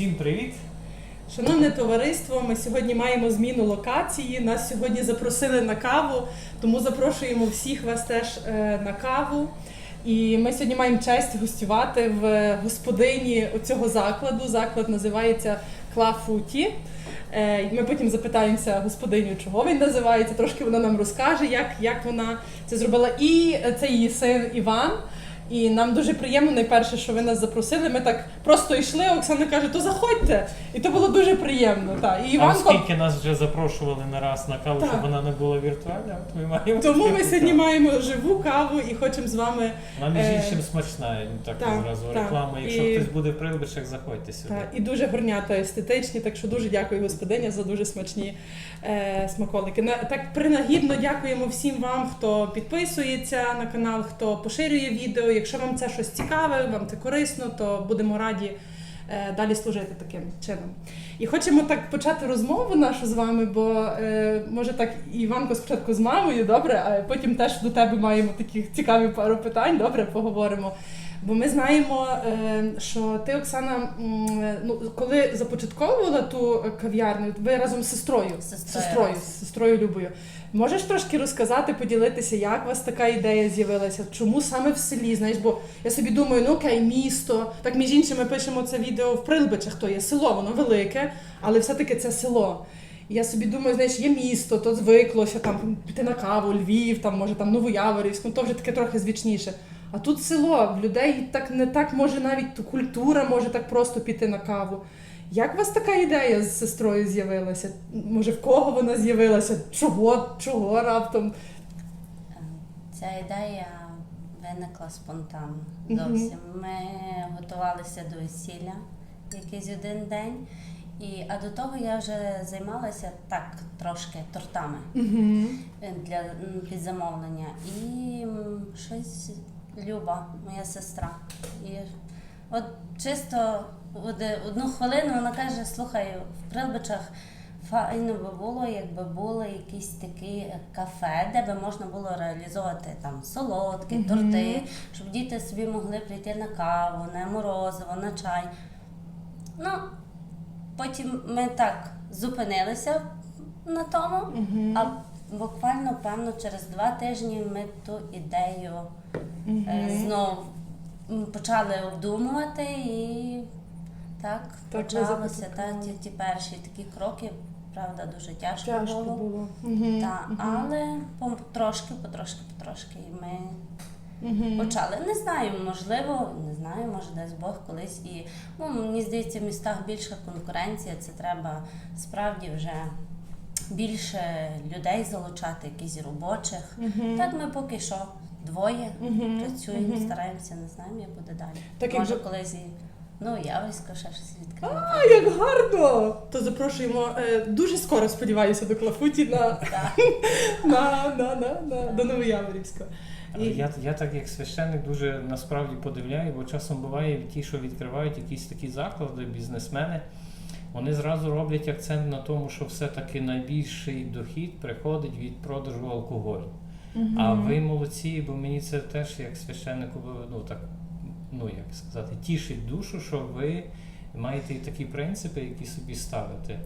Всім привіт! Шановне товариство, ми сьогодні маємо зміну локації. Нас сьогодні запросили на каву, тому запрошуємо всіх вас теж е, на каву. І ми сьогодні маємо честь гостювати в господині цього закладу. Заклад називається Клафуті. Е, Ми потім запитаємося господиню, чого він називається. Трошки вона нам розкаже, як, як вона це зробила. І це її син Іван. І нам дуже приємно, найперше, що ви нас запросили. Ми так просто йшли. Оксана каже, то заходьте. І то було дуже приємно. Так. І А Іванко, оскільки нас вже запрошували не раз на каву, Так. щоб вона не була віртуальна, от ми маємо. тому ми сьогодні маємо живу каву і хочемо з вами. Вона між Е, іншим смачна, так, так, зразу реклама. Якщо І- хтось буде в Прилбичах, заходьте сюди. Та, і дуже горнята естетичні, так що дуже дякую господиня за дуже смачні е, смаколики. На, так принагідно дякуємо всім вам, хто підписується на канал, хто поширює відео. Якщо вам це щось цікаве, вам це корисно, то будемо раді е, далі служити таким чином. І хочемо так почати розмову нашу з вами, бо е, може так Іванко спочатку з мамою, добре, а потім теж до тебе маємо таких цікаві пару питань. Добре, поговоримо. Бо ми знаємо, е, що ти, Оксана, ну коли започатковувала ту кав'ярню, ви разом з сестрою, сестрою сестрою, сестрою Любою. Можеш трошки розказати, поділитися, як у вас така ідея з'явилася? Чому саме в селі? Знаєш, бо я собі думаю, ну окей, місто. Так між іншим, ми пишемо це відео в Прилбичах, то є село, воно велике, але все-таки це село. Я собі думаю, знаєш, є місто, то звиклося там піти на каву, Львів, там може там Новояворівськ, ну то вже таке трохи звичніше. А тут село, в людей так не так може навіть ту культура може так просто піти на каву. Як у вас така ідея з сестрою з'явилася? Може, в кого вона з'явилася? Чого? Чого раптом? Ця ідея виникла спонтанно зовсім. Ми готувалися до весілля якийсь один день. І, а до того я вже займалася так трошки тортами Угу. е, для під замовлення. І щось Люба, моя сестра. І от чисто одну хвилину вона каже: слухай, в Прилбичах файно би було, якби було якісь такі кафе, де би можна було реалізовувати там солодкі, Мгм. торти, щоб діти собі могли прийти на каву, на морозиво, на чай. Ну, потім ми так зупинилися на тому, Угу. а буквально, певно, через два тижні ми ту ідею е, знов м, почали обдумувати і так, Так, ви почалося. Та, започаткували. ті, ті перші такі кроки, правда, дуже тяжко, Тяжко було. було. Угу. Та, але потрошки, потрошки, потрошки і ми Угу. почали. Не знаю, можливо, не знаю, може десь Бог колись і ну, мені здається, в містах більша конкуренція. Це треба справді вже більше людей залучати, якісь робочих. Так ми поки що двоє Мгм. працюємо, Мгм. стараємося, не знаємо, як буде далі. Так, може, якби- колись і ну, явисько ще щось відкриємо. А, як гарно! То запрошуємо е, дуже скоро, сподіваюся, до Клафуті на, Так. на, на, на, на, до Новояворівського. Але Я, я так як священник дуже насправді подивляю, бо часом буває ті, що відкривають якісь такі заклади, бізнесмени, вони зразу роблять акцент на тому, що все-таки найбільший дохід приходить від продажу алкоголю. А ви молодці, бо мені це теж як священнику, ну так, ну як сказати, тішить душу, що ви маєте такі принципи, які собі ставите.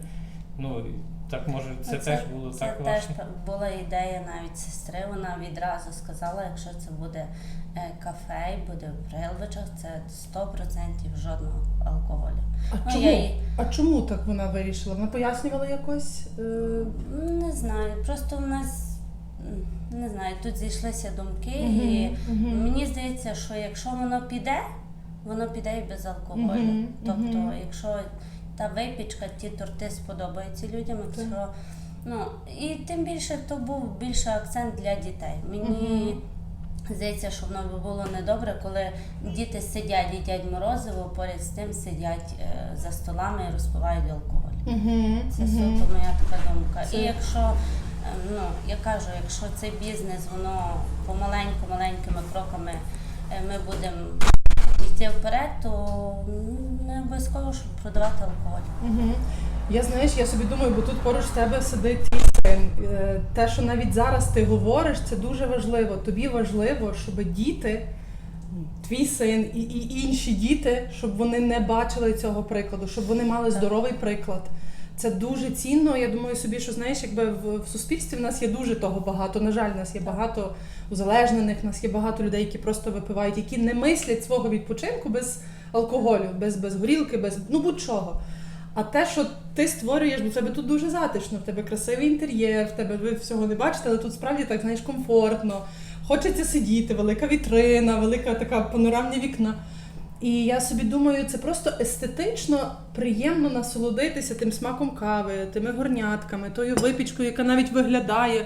Ну, так може це, теж було це так теж ваше? була ідея навіть сестри. Вона відразу сказала, якщо це буде е, кафе і буде в Прилбичах, це 100% жодного алкоголю. А Ну, чому? я їй- А чому так вона вирішила? Вона пояснювала якось? Е... Не знаю, просто в нас не знаю, тут зійшлися думки, Мгм, і мгм. мені здається, що якщо воно піде, воно піде і без алкоголю. Мгм, Тобто, мгм. якщо та випічка, ті торти сподобаються людям, якщо ну і тим більше то був більше акцент для дітей. Мені Мгм. здається, що воно би було недобре, коли діти сидять, їдять морозиво, поряд з тим сидять е, за столами і розпивають алкоголь. Угу, Це суто моя така думка. Це- І якщо ну я кажу, якщо цей бізнес воно помаленьку, маленькими кроками е, ми будемо йти вперед, то не обов'язково щоб продавати алкоголь. Угу. Я знаєш, я собі думаю, бо тут поруч тебе сидить твій син. Е, Те, що навіть зараз ти говориш, це дуже важливо. Тобі важливо, щоб діти твій син і, і інші діти, щоб вони не бачили цього прикладу, щоб вони мали здоровий приклад. Це дуже цінно. Я думаю собі, що знаєш, якби в, в суспільстві в нас є дуже того багато. На жаль, в нас є багато узалежнених, в нас є багато людей, які просто випивають, які не мислять свого відпочинку без алкоголю, без, без горілки, без ну будь-чого. А те, що ти створюєш, бо в тебе тут дуже затишно, в тебе красивий інтер'єр, в тебе ви всього не бачите, але тут справді так знаєш комфортно. Хочеться сидіти, велика вітрина, велика така панорамні вікна. І я собі думаю, це просто естетично приємно насолодитися тим смаком кави, тими горнятками, тою випічкою, яка навіть виглядає.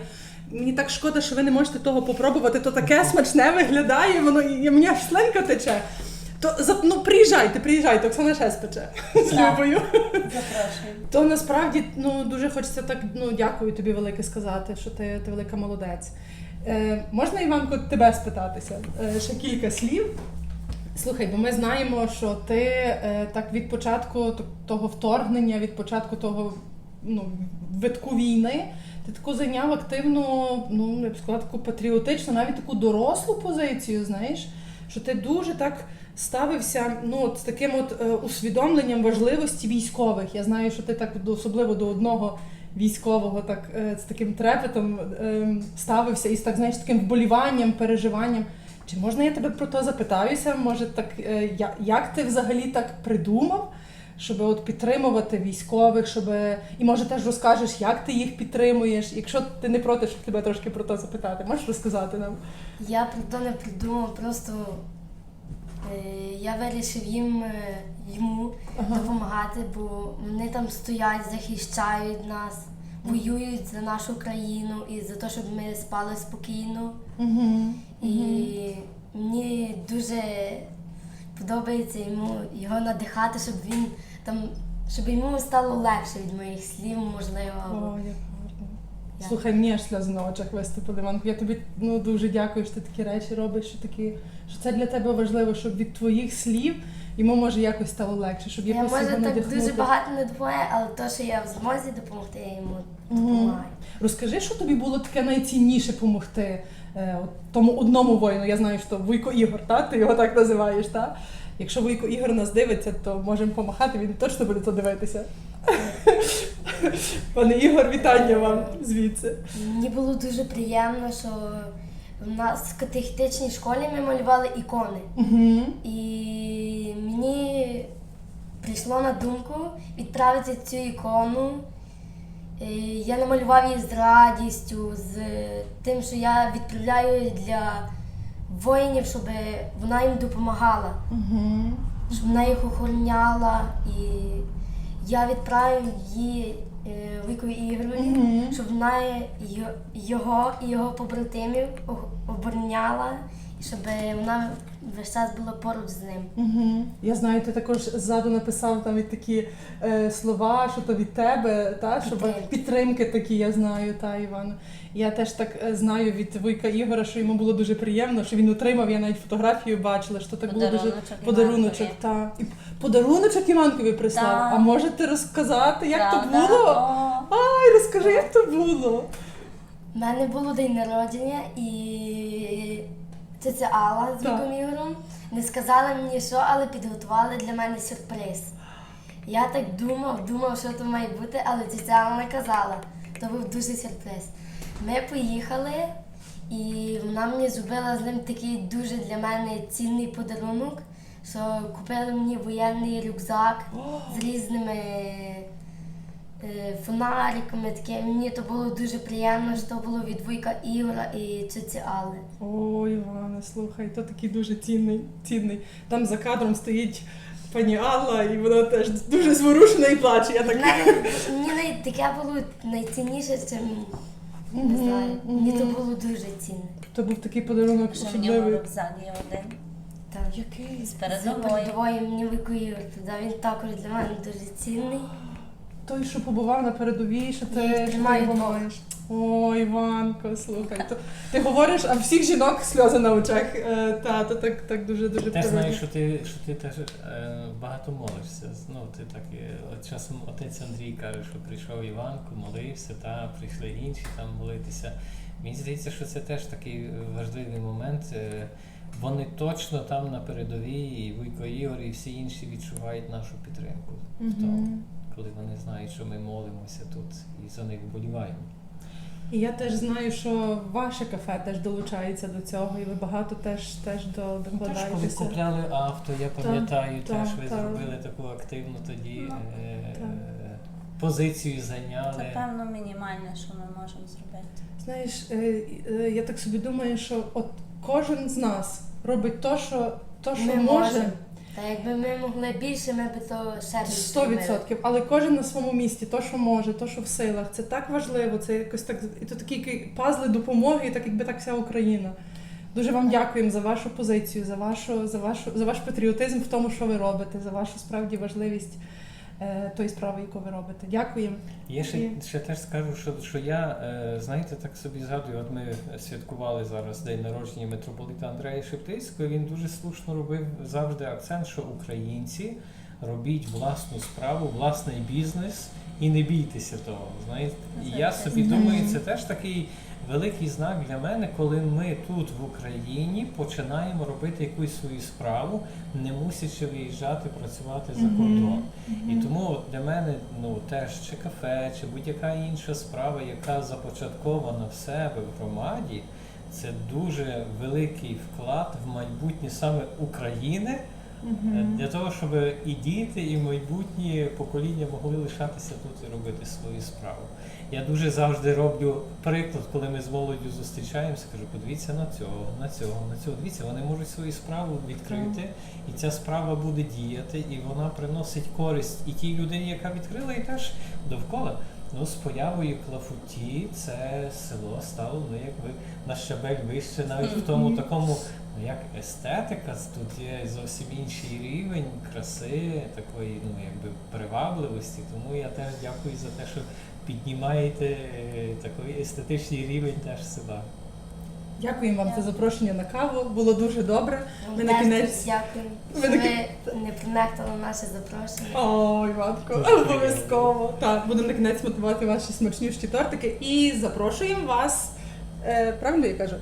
Мені так шкода, що ви не можете того попробувати. То таке смачне виглядає, воно і мені аж сленка тече. То ну приїжджайте, приїжджайте, Оксана ще спече з Любою. То насправді ну дуже хочеться так. Ну дякую тобі велике сказати, що ти, ти велика молодець. Е, можна Іванко тебе спитатися? Е, ще кілька слів. Слухай, бо ми знаємо, що ти е, так від початку того вторгнення, від початку того ну, витку війни, ти таку зайняв активну, ну я б сказала, таку патріотичну, навіть таку дорослу позицію, знаєш, що ти дуже так ставився ну, от, з таким от, е, усвідомленням важливості військових. Я знаю, що ти так особливо до одного військового так, е, з таким трепетом е, ставився і з так, знаєш, таким вболіванням, переживанням. Чи можна я тебе про то запитаюся? Може, так е, як ти взагалі так придумав, щоб от підтримувати військових, щоб і може теж розкажеш, як ти їх підтримуєш? Якщо ти не проти, щоб тебе трошки про то запитати, можеш розказати нам? Я про то не придумав, просто е, я вирішив їм е, йому Ага. допомагати, бо вони там стоять, захищають нас, воюють за нашу країну і за те, щоб ми спали спокійно. Угу. І мені дуже подобається йому його надихати, щоб він там, щоб йому стало легше від моїх слів, можливо. О, як. Я- Слухай, мені аж сльози на очах виступили, Іванко. Я тобі ну, дуже дякую, що ти такі речі робиш, що, такі, що це для тебе важливо, щоб від твоїх слів йому може якось стало легше, щоб Я якось може його так надихнути. дуже багато не допомагаю, але то, що я в змозі допомогти, я йому допомагаю. Розкажи, що тобі було таке найцінніше допомогти е, от тому одному воїну. Я знаю, що Вуйко Ігор, та? ти його так називаєш, та? Якщо Вуйко Ігор нас дивиться, то можемо помахати, він точно буде це дивитися. Пане Ігор, вітання вам звідси. Мені було дуже приємно, що в нас в катехітичній школі ми малювали ікони. Угу. І мені прийшло на думку відправити цю ікону. Е, Я намалював її з радістю, з тим, що я відправляю для воїнів, щоб вона їм допомагала, Угу. щоб вона їх охороняла. І я відправив її е, Вікові Ігорові, Мгм. щоб вона його і його побратимів обороняла, щоб вона весь час була поруч з ним. Угу. Я знаю, ти також ззаду написав там і такі е, слова, що то від тебе, та, щоб Підтримки. підтримки такі, я знаю, та Іван. Я теж так е, знаю від Вуйка Ігора, що йому було дуже приємно, що він отримав, я навіть фотографію бачила, що так було дуже Подаруночок подаруночок. Іванкові. Та. І подаруночок Іванкові прислав. Так. А можете розказати, як то Правда? було? О, Ай, розкажи, як то було. У мене було день народження і тетя Алла з Так. віком Ігорем не сказала мені що, але підготували для мене сюрприз. Я так думав, думав, що то має бути, але тетя Алла не казала. То був дуже сюрприз. Ми поїхали, і вона мені зробила з ним такий дуже для мене цінний подарунок, що купили мені воєнний рюкзак з різними фонариками. Таке. Мені то було дуже приємно, що то було від Вуйка Ігора і тіті Алли. О, Іване, слухай, то такий дуже цінний, цінний. Там за кадром стоїть пані Алла, і вона теж дуже зворушена і плаче. Я так Мені таке було найцінніше, чим не знаю. Мені то було дуже цінне. То був такий подарунок Ще в нього рюкзак є один. Так. Який? З З передовою. мені туди. Він також для мене дуже цінний. Той, що побував на передовій, що ти, двох. маєш. О, Іванко, слухай. То, ти говориш, а всіх жінок сльози на очах. Е, та, то так, так дуже дуже Ти приємно. знаєш, що ти, що ти теж е, багато молишся. Ну, ти так, е, от часом отець Андрій каже, що прийшов Іванко, молився, та прийшли інші там молитися. Мені здається, що це теж такий важливий момент. е, вони точно там на передовій, і Вуйко Ігор, і всі інші відчувають нашу підтримку в тому. Коли вони знають, що ми молимося тут і за них вболіваємо. І я теж знаю, що ваше кафе теж долучається до цього, і ви багато теж теж до- Ну, Теж коли докладаєтеся. купляли авто, я пам'ятаю, теж ви так. зробили таку активну тоді Ну, е, так. позицію Це певно мінімальне, що ми можемо зробити. Знаєш, е, е, я так собі думаю, що от кожен з нас робить то, що, то, що Ми може. можемо. Та якби ми могли більше, ми б то Сто відсотків, але кожен на своєму місці, то, що може, то, що в силах, це так важливо. Це якось так і то такі пазли допомоги, і так якби так вся Україна. Дуже вам дякуємо за вашу позицію, за вашу, за вашу, за ваш патріотизм в тому, що ви робите, за вашу справді важливість тої справи, яку ви робите. Дякуємо. Я ще, ще теж скажу, що, що я, е, знаєте, так собі згадую, от ми святкували зараз день народження митрополита Андрея Шептицького. Він дуже слушно робив завжди акцент, що українці робіть власну справу, власний бізнес і не бійтеся того. Знаєте, і я собі думаю, це теж такий великий знак для мене, коли ми тут в Україні починаємо робити якусь свою справу, не мусячи виїжджати працювати за кордон. І тому от для мене ну теж чи кафе, чи будь-яка інша справа, яка започаткована в себе в громаді, це дуже великий вклад в майбутнє саме України. Для того, щоб і діти, і майбутні покоління могли лишатися тут і робити свою справу. Я дуже завжди роблю приклад, коли ми з молоддю зустрічаємося, кажу, подивіться на цього, на цього, на цього. Дивіться, вони можуть свою справу відкрити, і ця справа буде діяти, і вона приносить користь і тій людині, яка відкрила, і теж довкола. Ну, з появою Клафуті це село стало ну, якби на щабель вище, навіть в тому такому, ну як естетика, тут є зовсім інший рівень краси, такої, ну якби привабливості. Тому я теж дякую за те, що піднімаєте е, такий естетичний рівень теж села. Дякуємо вам за запрошення на каву. Було дуже добре. Ми на кінець- Дякую, що на ви не принехтали наше запрошення. Ой, Іванко, обов'язково. Так, будемо на кінець мотивувати ваші смачнющі тортики і запрошуємо вас. Е, правильно я кажу?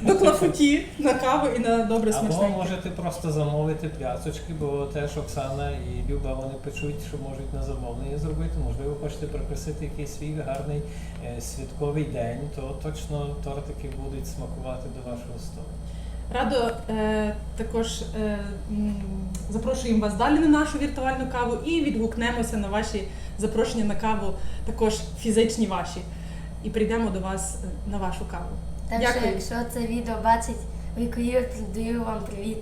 До клафуті на каву і на добре Або можете просто замовити пляцочки, бо теж Оксана і Люба вони печуть, що можуть на замовлення зробити. Можливо, хочете прикрасити якийсь свій гарний е, святковий день, то точно тортики будуть смакувати до вашого столу. Радо е, також е, запрошуємо вас далі на нашу віртуальну каву і відгукнемося на ваші запрошення на каву, також фізичні ваші. І прийдемо до вас е, на вашу каву. Так що, Дякую. якщо це відео бачить Вікоїв, передаю вам привіт.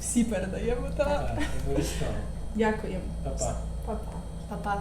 Всі передаємо. Так. Так, обов'язково. Дякуємо. Па-па. Па-па. Па-па.